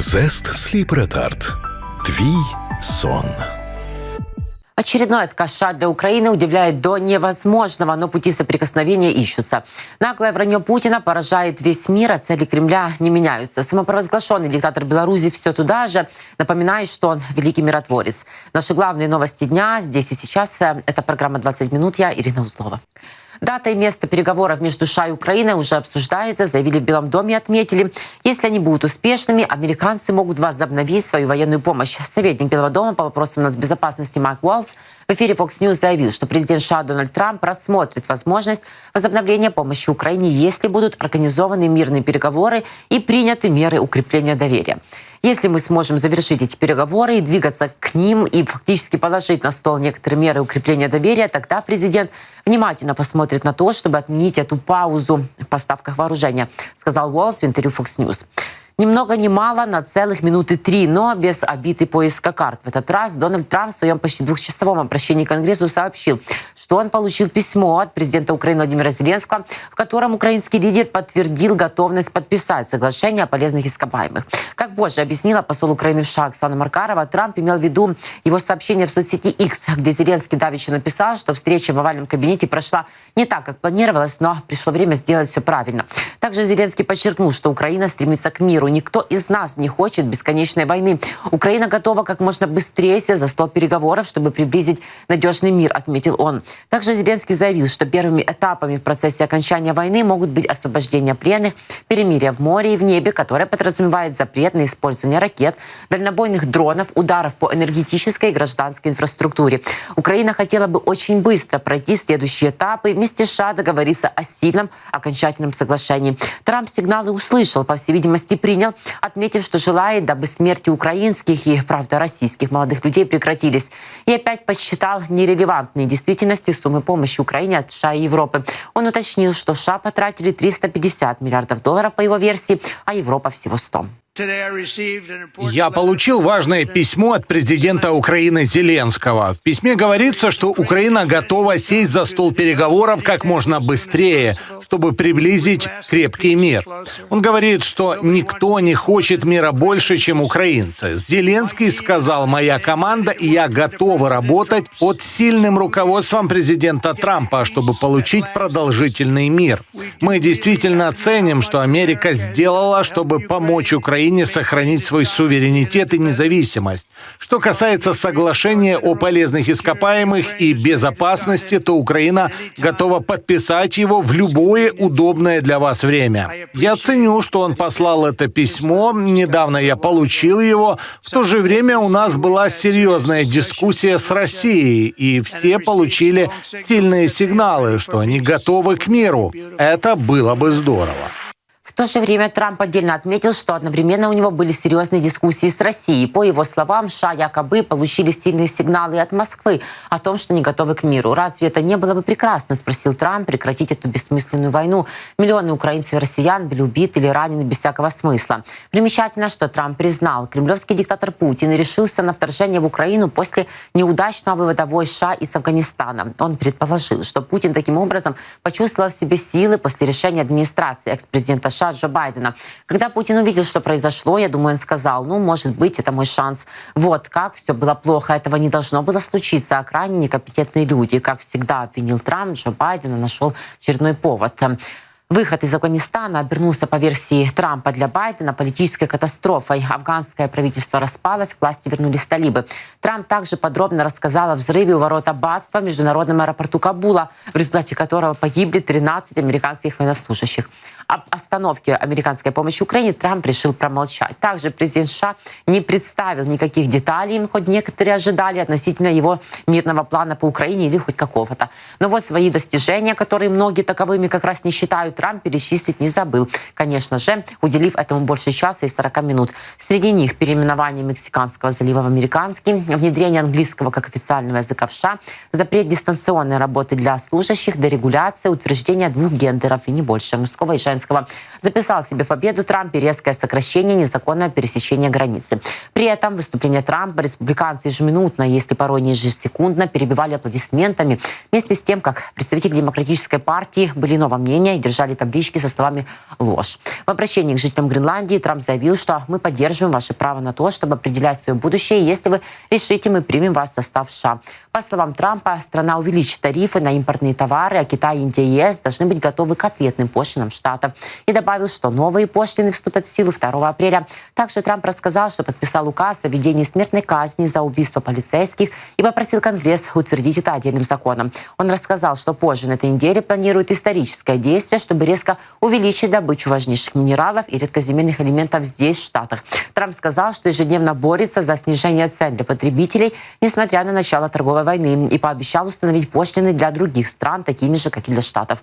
Зест Сліп Ретард. Твій сон. Очередной отказ США для Украины удивляет до невозможного, но пути соприкосновения ищутся. Наглое вранье Путина поражает весь мир, а цели Кремля не меняются. Самопровозглашенный диктатор Беларуси все туда же, напоминает, что он великий миротворец. Наши главные новости дня здесь и сейчас. Это программа «20 минут». Я Ирина Узлова. Дата и место переговоров между США и Украиной уже обсуждается, заявили в Белом доме и отметили, если они будут успешными, американцы могут возобновить свою военную помощь. Советник Белого дома по вопросам нацбезопасности Майк Уоллс в эфире Fox News заявил, что президент США Дональд Трамп рассмотрит возможность возобновления помощи Украине, если будут организованы мирные переговоры и приняты меры укрепления доверия. Если мы сможем завершить эти переговоры и двигаться к ним и фактически положить на стол некоторые меры укрепления доверия, тогда президент внимательно посмотрит на то, чтобы отменить эту паузу в поставках вооружения, сказал Уоллс в интервью Fox News. Ни много ни мало на целых минуты три, но без обиды поиска карт. В этот раз Дональд Трамп в своем почти двухчасовом обращении к Конгрессу сообщил, что он получил письмо от президента Украины Владимира Зеленского, в котором украинский лидер подтвердил готовность подписать соглашение о полезных ископаемых. Как позже объяснила посол Украины в США Оксана Маркарова, Трамп имел в виду его сообщение в соцсети X, где Зеленский давеча написал, что встреча в овальном кабинете прошла не так, как планировалось, но пришло время сделать все правильно. Также Зеленский подчеркнул, что Украина стремится к миру, Никто из нас не хочет бесконечной войны. Украина готова как можно быстрее за стол переговоров, чтобы приблизить надежный мир, отметил он. Также Зеленский заявил, что первыми этапами в процессе окончания войны могут быть освобождение пленных, перемирие в море и в небе, которое подразумевает запрет на использование ракет, дальнобойных дронов, ударов по энергетической и гражданской инфраструктуре. Украина хотела бы очень быстро пройти следующие этапы вместе с США договориться о сильном окончательном соглашении. Трамп сигналы услышал, по всей видимости, принял принял, отметив, что желает, дабы смерти украинских и, правда, российских молодых людей прекратились. И опять подсчитал нерелевантные действительности суммы помощи Украине от США и Европы. Он уточнил, что США потратили 350 миллиардов долларов по его версии, а Европа всего 100. Я получил важное письмо от президента Украины Зеленского. В письме говорится, что Украина готова сесть за стол переговоров как можно быстрее, чтобы приблизить крепкий мир. Он говорит, что никто не хочет мира больше, чем украинцы. Зеленский сказал, моя команда и я готовы работать под сильным руководством президента Трампа, чтобы получить продолжительный мир. Мы действительно ценим, что Америка сделала, чтобы помочь Украине Украине сохранить свой суверенитет и независимость. Что касается соглашения о полезных ископаемых и безопасности, то Украина готова подписать его в любое удобное для вас время. Я ценю, что он послал это письмо. Недавно я получил его. В то же время у нас была серьезная дискуссия с Россией, и все получили сильные сигналы, что они готовы к миру. Это было бы здорово. То же время Трамп отдельно отметил, что одновременно у него были серьезные дискуссии с Россией. По его словам, США якобы получили сильные сигналы от Москвы о том, что не готовы к миру. Разве это не было бы прекрасно, спросил Трамп, прекратить эту бессмысленную войну. Миллионы украинцев и россиян были убиты или ранены без всякого смысла. Примечательно, что Трамп признал, кремлевский диктатор Путин решился на вторжение в Украину после неудачного вывода войск США из Афганистана. Он предположил, что Путин таким образом почувствовал в себе силы после решения администрации экс-президента США Джо Байдена. Когда Путин увидел, что произошло, я думаю, он сказал, ну, может быть, это мой шанс. Вот как все было плохо, этого не должно было случиться, а крайне некомпетентные люди, как всегда обвинил Трамп, Джо Байдена нашел очередной повод. Выход из Афганистана обернулся по версии Трампа для Байдена политической катастрофой. Афганское правительство распалось, к власти вернулись талибы. Трамп также подробно рассказал о взрыве у ворот Аббатства в международном аэропорту Кабула, в результате которого погибли 13 американских военнослужащих об остановке американской помощи Украине Трамп решил промолчать. Также президент США не представил никаких деталей, хоть некоторые ожидали относительно его мирного плана по Украине или хоть какого-то. Но вот свои достижения, которые многие таковыми как раз не считают, Трамп перечислить не забыл. Конечно же, уделив этому больше часа и 40 минут. Среди них переименование Мексиканского залива в американский, внедрение английского как официального языка в США, запрет дистанционной работы для служащих, дерегуляция, утверждение двух гендеров и не больше мужского и женского. Записал себе победу Трамп и резкое сокращение незаконного пересечения границы. При этом выступление Трампа республиканцы ежеминутно, если порой не ежесекундно, перебивали аплодисментами. Вместе с тем, как представители Демократической партии были иного мнения и держали стояли таблички со словами «ложь». В обращении к жителям Гренландии Трамп заявил, что мы поддерживаем ваше право на то, чтобы определять свое будущее. Если вы решите, мы примем вас в состав США. По словам Трампа, страна увеличит тарифы на импортные товары, а Китай, Индия и ЕС должны быть готовы к ответным пошлинам штатов. И добавил, что новые пошлины вступят в силу 2 апреля. Также Трамп рассказал, что подписал указ о введении смертной казни за убийство полицейских и попросил Конгресс утвердить это отдельным законом. Он рассказал, что позже на этой неделе планирует историческое действие, чтобы резко увеличить добычу важнейших минералов и редкоземельных элементов здесь, в Штатах. Трамп сказал, что ежедневно борется за снижение цен для потребителей, несмотря на начало торговой войны и пообещал установить пошлины для других стран, такими же, как и для Штатов.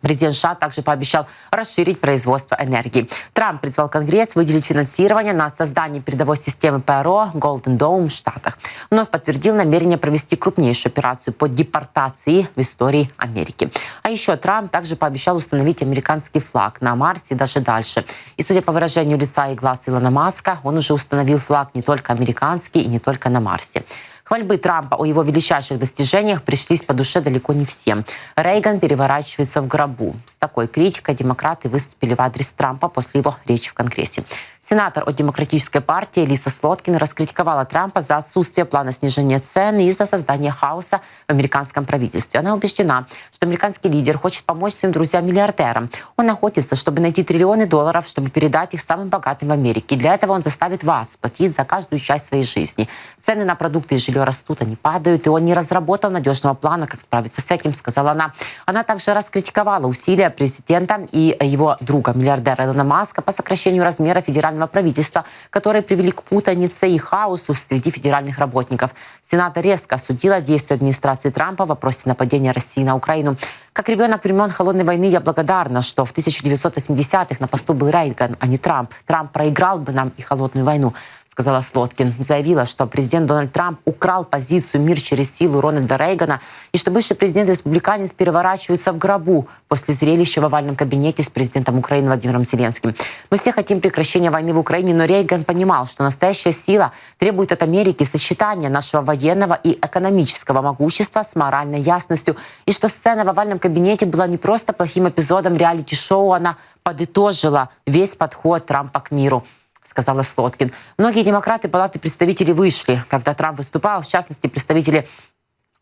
Президент США также пообещал расширить производство энергии. Трамп призвал Конгресс выделить финансирование на создание передовой системы ПРО Golden Dome в Штатах. Вновь подтвердил намерение провести крупнейшую операцию по депортации в истории Америки. А еще Трамп также пообещал установить американский флаг на Марсе и даже дальше. И судя по выражению лица и глаз Илона Маска, он уже установил флаг не только американский и не только на Марсе. Хвальбы Трампа о его величайших достижениях пришлись по душе далеко не всем. Рейган переворачивается в гробу. С такой критикой демократы выступили в адрес Трампа после его речи в Конгрессе. Сенатор от Демократической партии Лиса Слоткин раскритиковала Трампа за отсутствие плана снижения цен и за создание хаоса в американском правительстве. Она убеждена, что американский лидер хочет помочь своим друзьям-миллиардерам. Он охотится, чтобы найти триллионы долларов, чтобы передать их самым богатым в Америке. И для этого он заставит вас платить за каждую часть своей жизни. Цены на продукты и жилье растут, они падают, и он не разработал надежного плана, как справиться с этим, сказала она. Она также раскритиковала усилия президента и его друга, миллиардера Илона Маска, по сокращению размера федерального правительства, которые привели к путанице и хаосу среди федеральных работников. Сенат резко осудила действия администрации Трампа в вопросе нападения России на Украину. Как ребенок времен Холодной войны я благодарна, что в 1980-х на посту был Рейган, а не Трамп. Трамп проиграл бы нам и Холодную войну сказала Слоткин. Заявила, что президент Дональд Трамп украл позицию «Мир через силу» Рональда Рейгана и что бывший президент-республиканец переворачивается в гробу после зрелища в овальном кабинете с президентом Украины Владимиром Зеленским. Мы все хотим прекращения войны в Украине, но Рейган понимал, что настоящая сила требует от Америки сочетания нашего военного и экономического могущества с моральной ясностью, и что сцена в овальном кабинете была не просто плохим эпизодом реалити-шоу, она подытожила весь подход Трампа к миру сказала Слоткин. Многие демократы Палаты представителей вышли, когда Трамп выступал, в частности, представители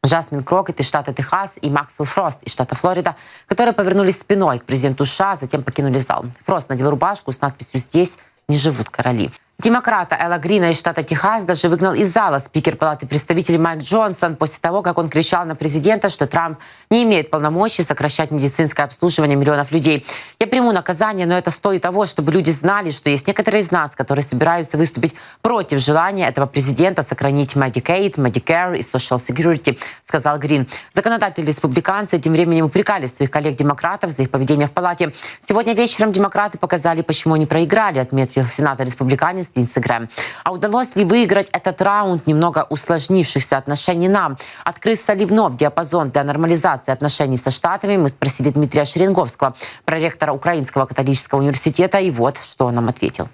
Жасмин Крокет из штата Техас и Максвелл Фрост из штата Флорида, которые повернулись спиной к президенту США, затем покинули зал. Фрост надел рубашку с надписью «Здесь не живут короли». Демократа Элла Грина из штата Техас даже выгнал из зала спикер Палаты представителей Майк Джонсон после того, как он кричал на президента, что Трамп не имеет полномочий сокращать медицинское обслуживание миллионов людей. Я приму наказание, но это стоит того, чтобы люди знали, что есть некоторые из нас, которые собираются выступить против желания этого президента сохранить Medicaid, Medicare и Social Security, сказал Грин. Законодатели-республиканцы тем временем упрекали своих коллег-демократов за их поведение в Палате. Сегодня вечером демократы показали, почему они проиграли, отметил сенатор-республиканец с Инстаграм. А удалось ли выиграть этот раунд немного усложнившихся отношений нам? Открылся ли вновь диапазон для нормализации отношений со Штатами? Мы спросили Дмитрия Шеренговского, проректора Украинского католического университета, и вот что он нам ответил.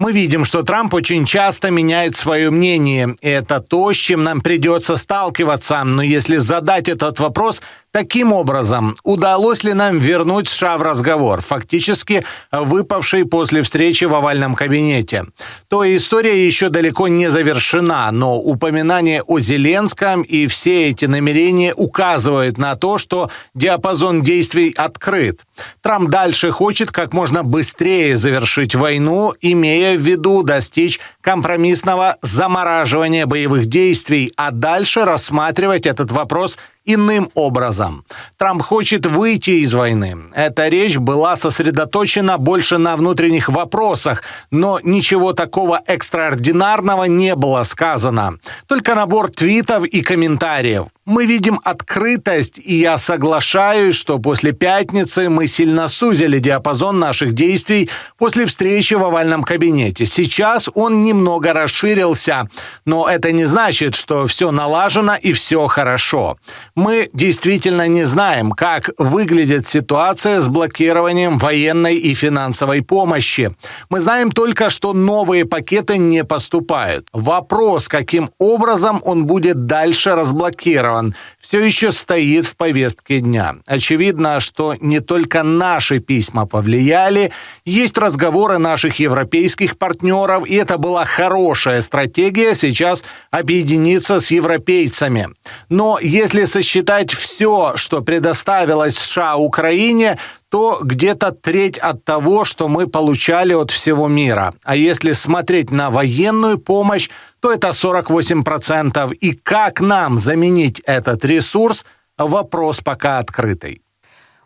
Мы видим, что Трамп очень часто меняет свое мнение. Это то, с чем нам придется сталкиваться. Но если задать этот вопрос таким образом, удалось ли нам вернуть США в разговор, фактически выпавший после встречи в овальном кабинете, то история еще далеко не завершена, но упоминание о Зеленском и все эти намерения указывают на то, что диапазон действий открыт. Трамп дальше хочет как можно быстрее завершить войну, имея в виду достичь компромиссного замораживания боевых действий, а дальше рассматривать этот вопрос иным образом. Трамп хочет выйти из войны. Эта речь была сосредоточена больше на внутренних вопросах, но ничего такого экстраординарного не было сказано. Только набор твитов и комментариев. Мы видим открытость, и я соглашаюсь, что после пятницы мы сильно сузили диапазон наших действий после встречи в овальном кабинете. Сейчас он немного расширился, но это не значит, что все налажено и все хорошо мы действительно не знаем, как выглядит ситуация с блокированием военной и финансовой помощи. Мы знаем только, что новые пакеты не поступают. Вопрос, каким образом он будет дальше разблокирован, сторон все еще стоит в повестке дня. Очевидно, что не только наши письма повлияли, есть разговоры наших европейских партнеров, и это была хорошая стратегия сейчас объединиться с европейцами. Но если сосчитать все, что предоставилось США Украине, то где-то треть от того, что мы получали от всего мира. А если смотреть на военную помощь, то это 48%. И как нам заменить этот ресурс, вопрос пока открытый.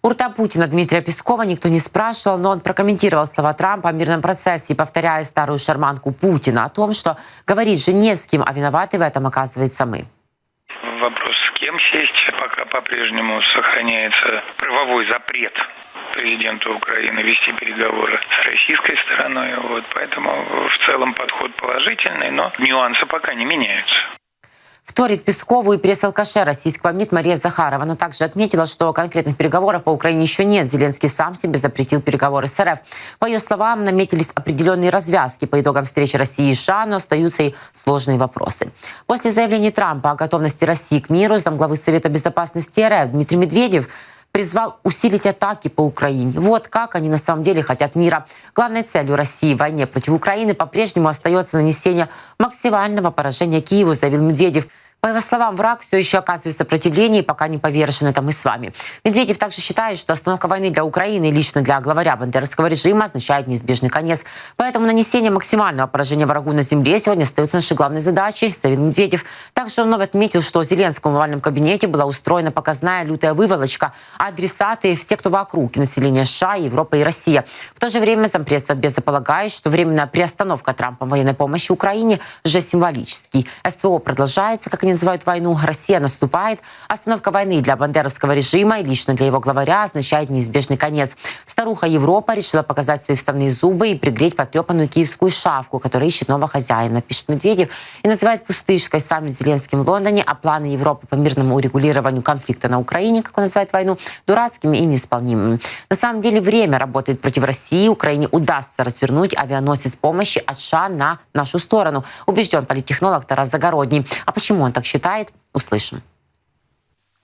У рта Путина Дмитрия Пескова никто не спрашивал, но он прокомментировал слова Трампа о мирном процессе, повторяя старую шарманку Путина о том, что говорить же не с кем, а виноваты в этом оказывается мы. Вопрос, с кем сесть, пока по-прежнему сохраняется правовой запрет президенту Украины вести переговоры с российской стороной. Вот, поэтому в целом подход положительный, но нюансы пока не меняются. Вторит Пескову и пресс-алкаше российского МИД Мария Захарова. Она также отметила, что конкретных переговоров по Украине еще нет. Зеленский сам себе запретил переговоры с РФ. По ее словам, наметились определенные развязки по итогам встречи России и США, но остаются и сложные вопросы. После заявления Трампа о готовности России к миру, замглавы Совета Безопасности РФ Дмитрий Медведев призвал усилить атаки по Украине. Вот как они на самом деле хотят мира. Главной целью России в войне против Украины по-прежнему остается нанесение максимального поражения Киеву, заявил Медведев. По его словам, враг все еще оказывает сопротивление, пока не повержен, это мы с вами. Медведев также считает, что остановка войны для Украины и лично для главаря бандеровского режима означает неизбежный конец. Поэтому нанесение максимального поражения врагу на земле сегодня остается нашей главной задачей, заявил Медведев. Также он вновь отметил, что в Зеленском овальном кабинете была устроена показная лютая выволочка, адресаты все, кто вокруг, население США, Европа и Россия. В то же время зампресс Совбеза полагает, что временная приостановка Трампа военной помощи Украине же символический. СВО продолжается, как и называют войну, Россия наступает. Остановка войны для бандеровского режима и лично для его главаря означает неизбежный конец. Старуха Европа решила показать свои вставные зубы и пригреть потрепанную киевскую шавку, которая ищет нового хозяина, пишет Медведев, и называет пустышкой саммит Зеленским в Лондоне, а планы Европы по мирному урегулированию конфликта на Украине, как он называет войну, дурацкими и неисполнимыми. На самом деле время работает против России. Украине удастся развернуть авианосец помощи от США на нашу сторону, убежден политтехнолог Тарас Загородний. А почему он так так считает, услышим.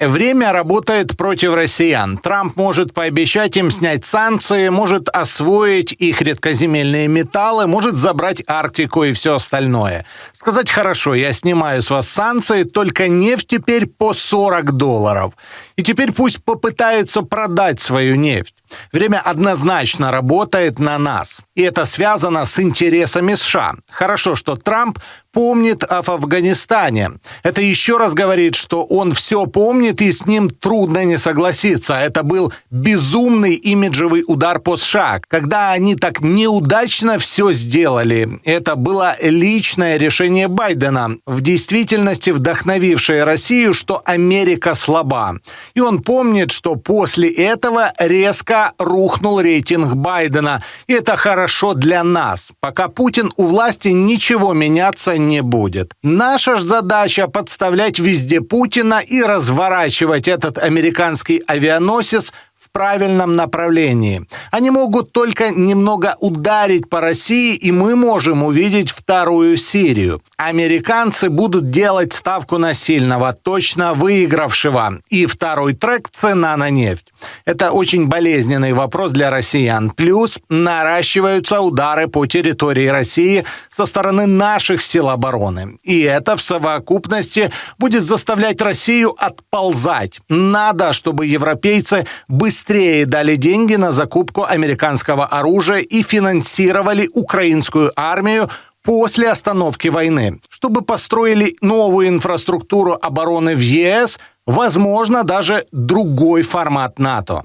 Время работает против россиян. Трамп может пообещать им снять санкции, может освоить их редкоземельные металлы, может забрать Арктику и все остальное. Сказать хорошо, я снимаю с вас санкции, только нефть теперь по 40 долларов. И теперь пусть попытаются продать свою нефть. Время однозначно работает на нас. И это связано с интересами США. Хорошо, что Трамп помнит о Афганистане. Это еще раз говорит, что он все помнит, и с ним трудно не согласиться. Это был безумный имиджевый удар по США. Когда они так неудачно все сделали, это было личное решение Байдена, в действительности вдохновившее Россию, что Америка слаба. И он помнит, что после этого резко рухнул рейтинг Байдена. И это хорошо для нас. Пока Путин у власти, ничего меняться не будет. Наша ж задача подставлять везде Путина и разворачивать этот американский авианосец правильном направлении. Они могут только немного ударить по России, и мы можем увидеть вторую Сирию. Американцы будут делать ставку на сильного, точно выигравшего. И второй трек – цена на нефть. Это очень болезненный вопрос для россиян. Плюс наращиваются удары по территории России со стороны наших сил обороны. И это в совокупности будет заставлять Россию отползать. Надо, чтобы европейцы быстрее быстрее дали деньги на закупку американского оружия и финансировали украинскую армию после остановки войны, чтобы построили новую инфраструктуру обороны в ЕС, возможно, даже другой формат НАТО.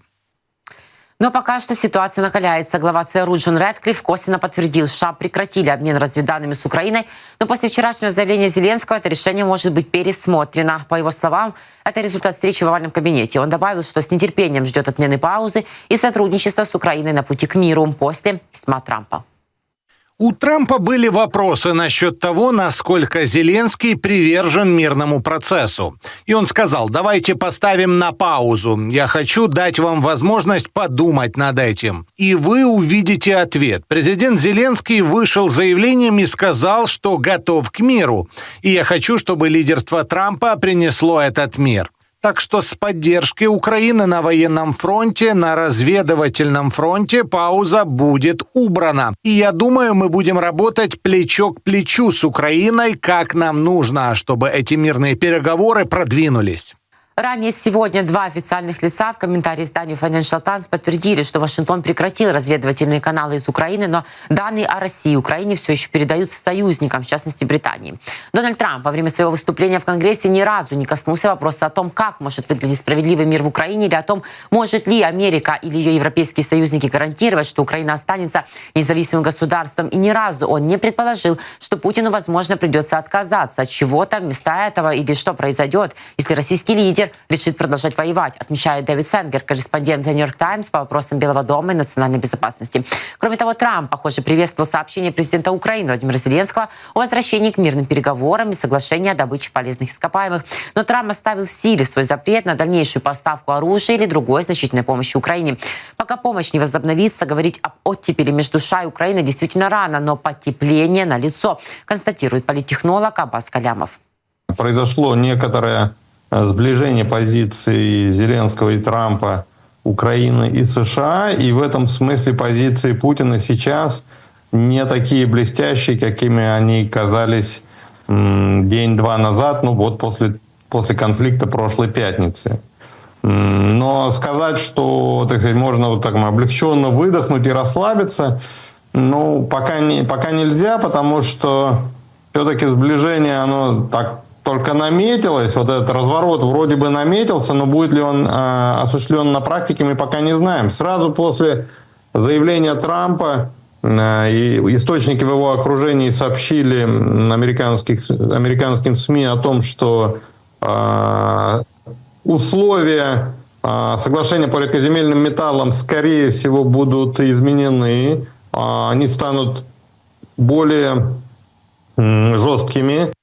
Но пока что ситуация накаляется. Глава ЦРУ Джон Рэдклифф косвенно подтвердил, США прекратили обмен разведданными с Украиной, но после вчерашнего заявления Зеленского это решение может быть пересмотрено. По его словам, это результат встречи в овальном кабинете. Он добавил, что с нетерпением ждет отмены паузы и сотрудничества с Украиной на пути к миру после письма Трампа. У Трампа были вопросы насчет того, насколько Зеленский привержен мирному процессу. И он сказал, давайте поставим на паузу. Я хочу дать вам возможность подумать над этим. И вы увидите ответ. Президент Зеленский вышел с заявлением и сказал, что готов к миру. И я хочу, чтобы лидерство Трампа принесло этот мир. Так что с поддержки Украины на военном фронте, на разведывательном фронте пауза будет убрана. И я думаю, мы будем работать плечо к плечу с Украиной, как нам нужно, чтобы эти мирные переговоры продвинулись. Ранее сегодня два официальных лица в комментарии изданию Financial Times подтвердили, что Вашингтон прекратил разведывательные каналы из Украины, но данные о России и Украине все еще передаются союзникам, в частности Британии. Дональд Трамп во время своего выступления в Конгрессе ни разу не коснулся вопроса о том, как может выглядеть справедливый мир в Украине или о том, может ли Америка или ее европейские союзники гарантировать, что Украина останется независимым государством. И ни разу он не предположил, что Путину, возможно, придется отказаться от чего-то вместо этого или что произойдет, если российский лидер лидер решит продолжать воевать, отмечает Дэвид Сенгер, корреспондент «Нью-Йорк Таймс» по вопросам Белого дома и национальной безопасности. Кроме того, Трамп, похоже, приветствовал сообщение президента Украины Владимира Зеленского о возвращении к мирным переговорам и соглашении о добыче полезных ископаемых. Но Трамп оставил в силе свой запрет на дальнейшую поставку оружия или другой значительной помощи Украине. Пока помощь не возобновится, говорить об оттепели между США и Украиной действительно рано, но потепление на лицо, констатирует политтехнолог Аббас Калямов. Произошло некоторое сближение позиций Зеленского и Трампа, Украины и США. И в этом смысле позиции Путина сейчас не такие блестящие, какими они казались день-два назад, ну вот после, после конфликта прошлой пятницы. Но сказать, что, так сказать, можно вот так облегченно выдохнуть и расслабиться, ну, пока, не, пока нельзя, потому что все-таки сближение, оно так только наметилось, вот этот разворот вроде бы наметился, но будет ли он э, осуществлен на практике, мы пока не знаем. Сразу после заявления Трампа э, и источники в его окружении сообщили американских, американским СМИ о том, что э, условия э, соглашения по редкоземельным металлам, скорее всего, будут изменены. Э, они станут более жесткими.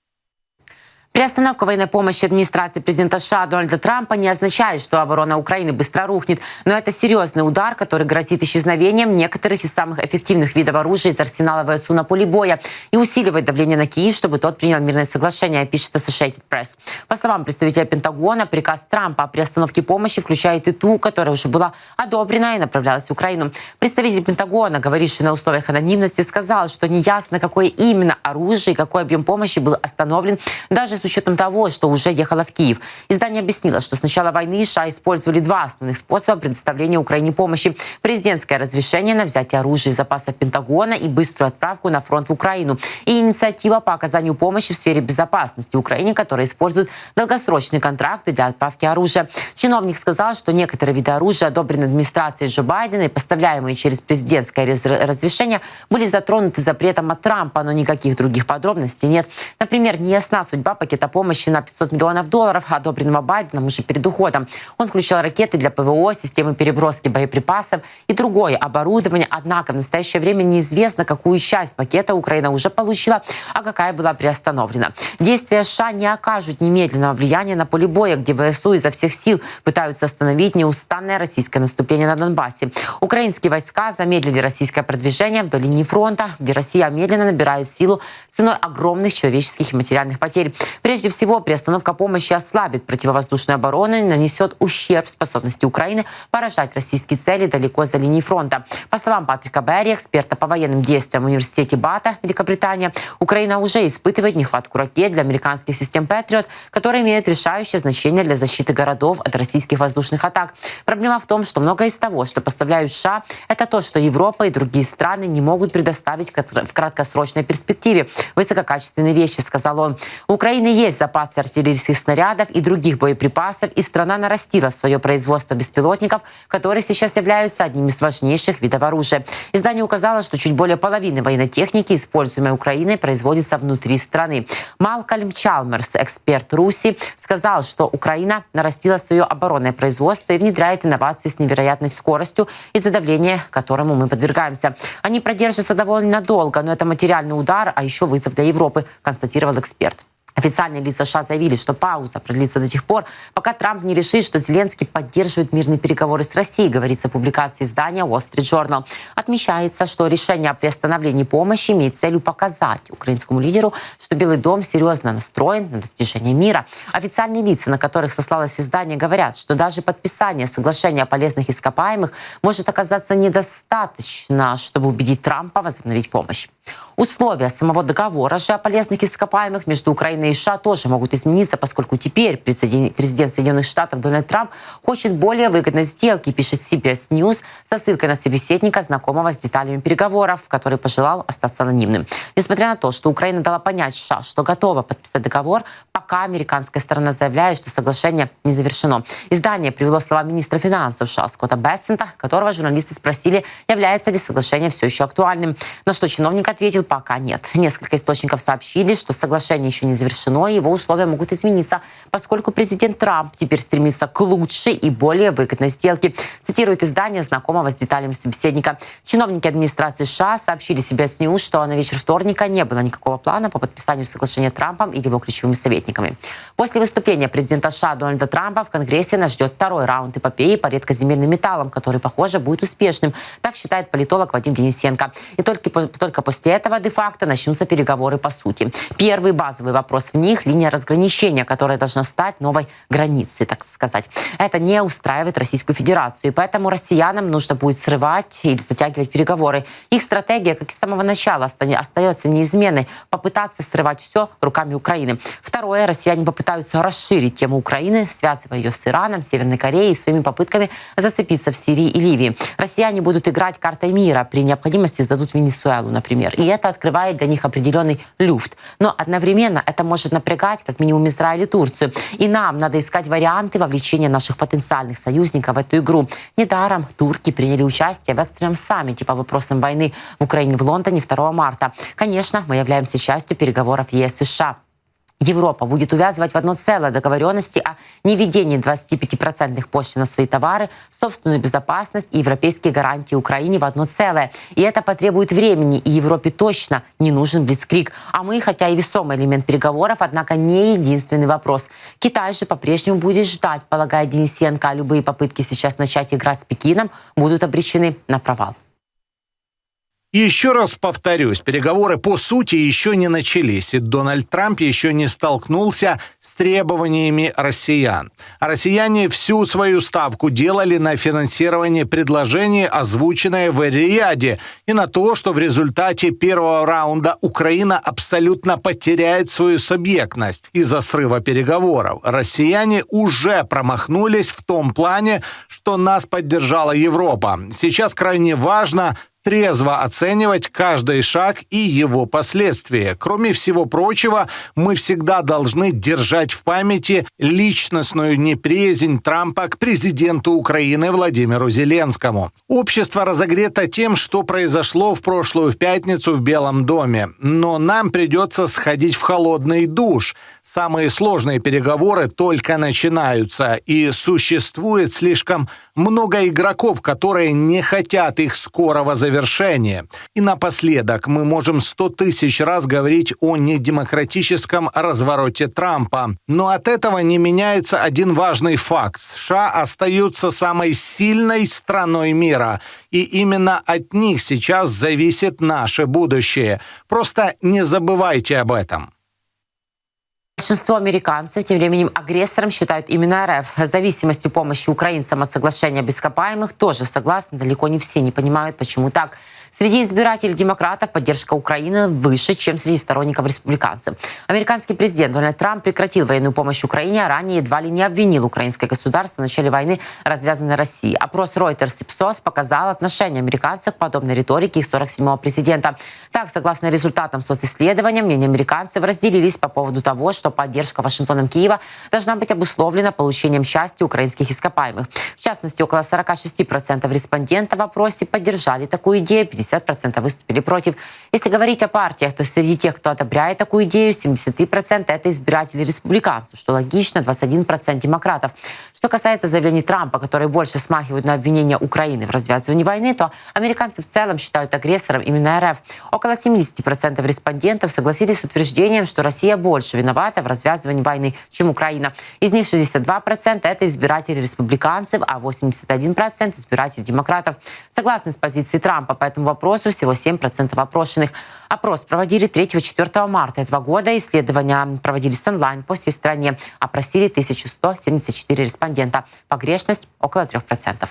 Приостановка военной помощи администрации президента США Дональда Трампа не означает, что оборона Украины быстро рухнет, но это серьезный удар, который грозит исчезновением некоторых из самых эффективных видов оружия из арсенала ВСУ на поле боя и усиливает давление на Киев, чтобы тот принял мирное соглашение, пишет Associated Press. По словам представителя Пентагона, приказ Трампа о приостановке помощи включает и ту, которая уже была одобрена и направлялась в Украину. Представитель Пентагона, говоривший на условиях анонимности, сказал, что неясно, какое именно оружие и какой объем помощи был остановлен даже с учетом того, что уже ехала в Киев. Издание объяснило, что с начала войны США использовали два основных способа предоставления Украине помощи. Президентское разрешение на взятие оружия и запасов Пентагона и быструю отправку на фронт в Украину. И инициатива по оказанию помощи в сфере безопасности Украине, которая использует долгосрочные контракты для отправки оружия. Чиновник сказал, что некоторые виды оружия, одобренные администрацией Джо Байдена и поставляемые через президентское разрешение, были затронуты запретом от Трампа, но никаких других подробностей нет. Например, неясна судьба пакета помощи на 500 миллионов долларов, одобренного Байденом уже перед уходом. Он включал ракеты для ПВО, системы переброски боеприпасов и другое оборудование. Однако в настоящее время неизвестно, какую часть пакета Украина уже получила, а какая была приостановлена. Действия США не окажут немедленного влияния на поле боя, где ВСУ изо всех сил пытаются остановить неустанное российское наступление на Донбассе. Украинские войска замедлили российское продвижение вдоль линии фронта, где Россия медленно набирает силу ценой огромных человеческих и материальных потерь. Прежде всего, приостановка помощи ослабит противовоздушную оборону и нанесет ущерб способности Украины поражать российские цели далеко за линией фронта. По словам Патрика Берри, эксперта по военным действиям в университете Бата, Великобритания, Украина уже испытывает нехватку ракет для американских систем Патриот, которые имеют решающее значение для защиты городов от российских воздушных атак. Проблема в том, что многое из того, что поставляют США, это то, что Европа и другие страны не могут предоставить в краткосрочной перспективе. Высококачественные вещи, сказал он. У Украины есть запасы артиллерийских снарядов и других боеприпасов, и страна нарастила свое производство беспилотников, которые сейчас являются одним из важнейших видов оружия. Издание указало, что чуть более половины военной техники, используемой Украиной, производится внутри страны. Малкольм Чалмерс, эксперт Руси, сказал, что Украина нарастила свое оборонное производство и внедряет инновации с невероятной скоростью из-за давления, которому мы подвергаемся. Они продержатся довольно долго, но это материальный удар, а еще вызов для Европы, констатировал эксперт. Официальные лица США заявили, что пауза продлится до тех пор, пока Трамп не решит, что Зеленский поддерживает мирные переговоры с Россией, говорится в публикации издания Wall Street Journal. Отмечается, что решение о приостановлении помощи имеет целью показать украинскому лидеру, что Белый дом серьезно настроен на достижение мира. Официальные лица, на которых сослалось издание, говорят, что даже подписание соглашения о полезных ископаемых может оказаться недостаточно, чтобы убедить Трампа возобновить помощь. Условия самого договора же о полезных ископаемых между Украиной и США тоже могут измениться, поскольку теперь президент Соединенных Штатов Дональд Трамп хочет более выгодной сделки, пишет CBS News со ссылкой на собеседника, знакомого с деталями переговоров, который пожелал остаться анонимным. Несмотря на то, что Украина дала понять США, что готова подписать договор, пока американская сторона заявляет, что соглашение не завершено. Издание привело слова министра финансов США Скотта Бессента, которого журналисты спросили, является ли соглашение все еще актуальным. На что чиновник ответил, пока нет. Несколько источников сообщили, что соглашение еще не завершено, и его условия могут измениться, поскольку президент Трамп теперь стремится к лучшей и более выгодной сделке. Цитирует издание знакомого с деталями собеседника. Чиновники администрации США сообщили себе с News, что на вечер вторника не было никакого плана по подписанию соглашения Трампом или его ключевыми советниками. После выступления президента США Дональда Трампа в Конгрессе нас ждет второй раунд эпопеи по редкоземельным металлам, который, похоже, будет успешным. Так считает политолог Вадим Денисенко. И только, только после этого де-факто начнутся переговоры по сути. Первый базовый вопрос в них – линия разграничения, которая должна стать новой границей, так сказать. Это не устраивает Российскую Федерацию, и поэтому россиянам нужно будет срывать или затягивать переговоры. Их стратегия, как и с самого начала, остается неизменной – попытаться срывать все руками Украины. Второе, россияне попытаются расширить тему Украины, связывая ее с Ираном, Северной Кореей, своими попытками зацепиться в Сирии и Ливии. Россияне будут играть картой мира, при необходимости сдадут Венесуэлу, например. И это открывает для них определенный люфт. Но одновременно это может напрягать как минимум Израиль и Турцию. И нам надо искать варианты вовлечения наших потенциальных союзников в эту игру. Недаром турки приняли участие в экстренном саммите по вопросам войны в Украине в Лондоне 2 марта. Конечно, мы являемся частью переговоров ЕС и США. Европа будет увязывать в одно целое договоренности о неведении 25% пошлин на свои товары, собственную безопасность и европейские гарантии Украине в одно целое. И это потребует времени, и Европе точно не нужен блицкрик. А мы, хотя и весомый элемент переговоров, однако не единственный вопрос. Китай же по-прежнему будет ждать, полагая Денисенко, а любые попытки сейчас начать играть с Пекином будут обречены на провал. Еще раз повторюсь, переговоры по сути еще не начались, и Дональд Трамп еще не столкнулся с требованиями россиян. А россияне всю свою ставку делали на финансирование предложений, озвученное в Риаде, и на то, что в результате первого раунда Украина абсолютно потеряет свою субъектность из-за срыва переговоров. Россияне уже промахнулись в том плане, что нас поддержала Европа. Сейчас крайне важно трезво оценивать каждый шаг и его последствия. Кроме всего прочего, мы всегда должны держать в памяти личностную неприязнь Трампа к президенту Украины Владимиру Зеленскому. Общество разогрето тем, что произошло в прошлую пятницу в Белом доме. Но нам придется сходить в холодный душ. Самые сложные переговоры только начинаются, и существует слишком много игроков, которые не хотят их скорого завершения. И напоследок мы можем сто тысяч раз говорить о недемократическом развороте Трампа. Но от этого не меняется один важный факт. США остаются самой сильной страной мира. И именно от них сейчас зависит наше будущее. Просто не забывайте об этом. Большинство американцев тем временем агрессором считают именно РФ. Зависимостью помощи украинцам от соглашения об ископаемых тоже согласны. Далеко не все не понимают, почему так. Среди избирателей демократов поддержка Украины выше, чем среди сторонников республиканцев. Американский президент Дональд Трамп прекратил военную помощь Украине, а ранее едва ли не обвинил украинское государство в начале войны, развязанной Россией. Опрос Reuters и PSOS показал отношение американцев к подобной риторике их 47-го президента. Так, согласно результатам социсследования, мнения американцев разделились по поводу того, что поддержка Вашингтоном Киева должна быть обусловлена получением части украинских ископаемых. В частности, около 46% респондентов в опросе поддержали такую идею, 50% выступили против. Если говорить о партиях, то среди тех, кто одобряет такую идею, 73% это избиратели республиканцев, что логично, 21% демократов. Что касается заявлений Трампа, которые больше смахивают на обвинения Украины в развязывании войны, то американцы в целом считают агрессором именно РФ. Около 70% респондентов согласились с утверждением, что Россия больше виновата в развязывании войны, чем Украина. Из них 62% это избиратели республиканцев, а 81% избиратели демократов. Согласны с позицией Трампа по этому вопросу всего 7% опрошенных. Опрос проводили 3-4 марта этого года. Исследования проводились онлайн по всей стране. Опросили 1174 респондента. Погрешность около 3%.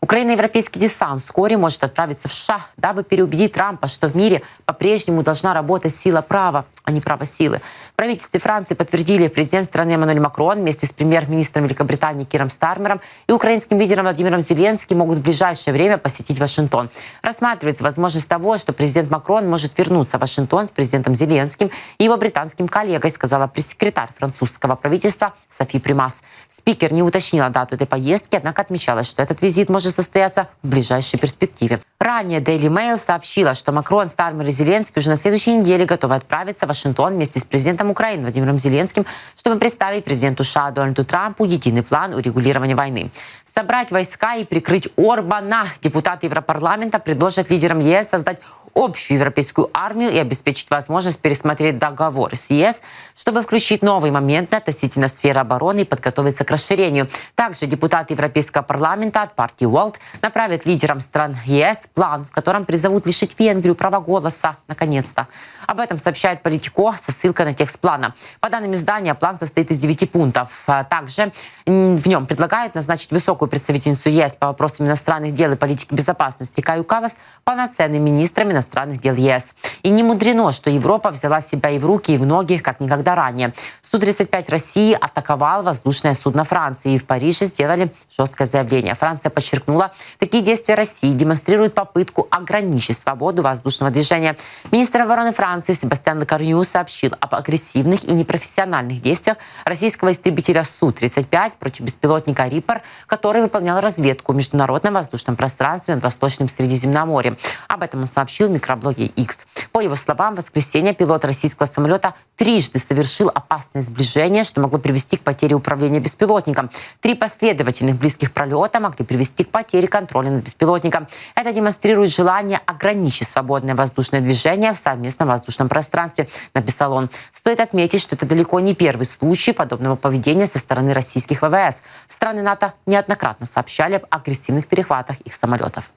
Украина европейский десант вскоре может отправиться в США, дабы переубедить Трампа, что в мире по-прежнему должна работать сила права, а не право силы. Правительстве Франции подтвердили президент страны Эммануэль Макрон вместе с премьер-министром Великобритании Киром Стармером и украинским лидером Владимиром Зеленским могут в ближайшее время посетить Вашингтон. Рассматривается возможность того, что президент Макрон может вернуться в Вашингтон с президентом Зеленским и его британским коллегой, сказала пресс-секретарь французского правительства Софи Примас. Спикер не уточнила дату этой поездки, однако отмечалось, что этот визит может состояться в ближайшей перспективе. Ранее Daily Mail сообщила, что Макрон, Стармер и Зеленский уже на следующей неделе готовы отправиться в Вашингтон вместе с президентом Украины Владимиром Зеленским, чтобы представить президенту США Дональду Трампу единый план урегулирования войны. Собрать войска и прикрыть Орбана депутаты Европарламента предложат лидерам ЕС создать общую европейскую армию и обеспечить возможность пересмотреть договор с ЕС, чтобы включить новые моменты относительно сферы обороны и подготовиться к расширению. Также депутаты Европейского парламента от партии Уолт направят лидерам стран ЕС план, в котором призовут лишить Венгрию права голоса, наконец-то. Об этом сообщает Политико со ссылкой на текст плана. По данным издания, план состоит из 9 пунктов. А Также в нем предлагают назначить высокую представительницу ЕС по вопросам иностранных дел и политики безопасности Каю Калас полноценным министром иностранных дел ЕС. И не мудрено, что Европа взяла себя и в руки, и в ноги, как никогда ранее. Су-35 России атаковал воздушное судно Франции, и в Париже сделали жесткое заявление. Франция подчеркнула, такие действия России демонстрируют попытку ограничить свободу воздушного движения. Министр обороны Франции Себастьян Лекарню сообщил об агрессивных и непрофессиональных действиях российского истребителя Су-35 против беспилотника «Риппер», который выполнял разведку в международном воздушном пространстве над Восточным Средиземноморьем. Об этом он сообщил в микроблоге X. По его словам, в воскресенье пилот российского самолета трижды совершил опасное сближение, что могло привести к потере управления беспилотником. Три последовательных близких пролета могли привести к потере контроля над беспилотником. Это демонстрирует желание ограничить свободное воздушное движение в совместном воздушном пространстве, написал он. Стоит отметить, что это далеко не первый случай подобного поведения со стороны российских ВВС. Страны НАТО неоднократно сообщали об агрессивных перехватах их самолетов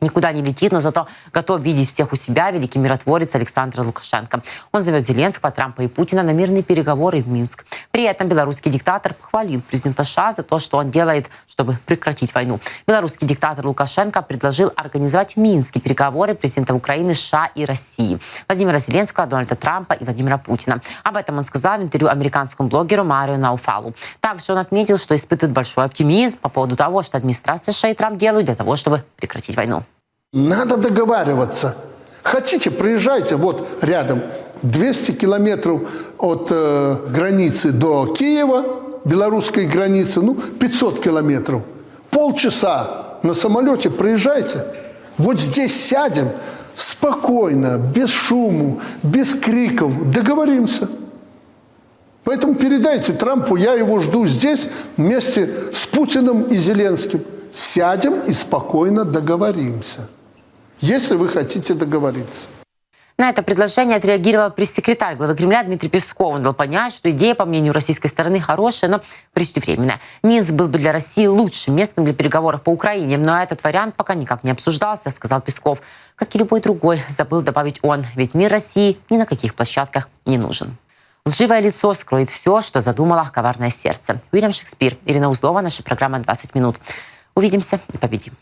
никуда не летит, но зато готов видеть всех у себя великий миротворец Александр Лукашенко. Он зовет Зеленского, Трампа и Путина на мирные переговоры в Минск. При этом белорусский диктатор похвалил президента США за то, что он делает, чтобы прекратить войну. Белорусский диктатор Лукашенко предложил организовать в Минске переговоры президентов Украины, США и России. Владимира Зеленского, Дональда Трампа и Владимира Путина. Об этом он сказал в интервью американскому блогеру Марио Науфалу. Также он отметил, что испытывает большой оптимизм по поводу того, что администрация США и Трамп делают для того, чтобы прекратить войну. Надо договариваться. Хотите, приезжайте, вот рядом, 200 километров от э, границы до Киева, белорусской границы, ну, 500 километров. Полчаса на самолете приезжайте. Вот здесь сядем спокойно, без шуму, без криков, договоримся. Поэтому передайте Трампу, я его жду здесь вместе с Путиным и Зеленским. Сядем и спокойно договоримся если вы хотите договориться. На это предложение отреагировал пресс-секретарь главы Кремля Дмитрий Песков. Он дал понять, что идея, по мнению российской стороны, хорошая, но преждевременная. Минск был бы для России лучшим местом для переговоров по Украине, но этот вариант пока никак не обсуждался, сказал Песков. Как и любой другой, забыл добавить он, ведь мир России ни на каких площадках не нужен. Лживое лицо скроет все, что задумало коварное сердце. Уильям Шекспир, Ирина Узлова, наша программа «20 минут». Увидимся и победим.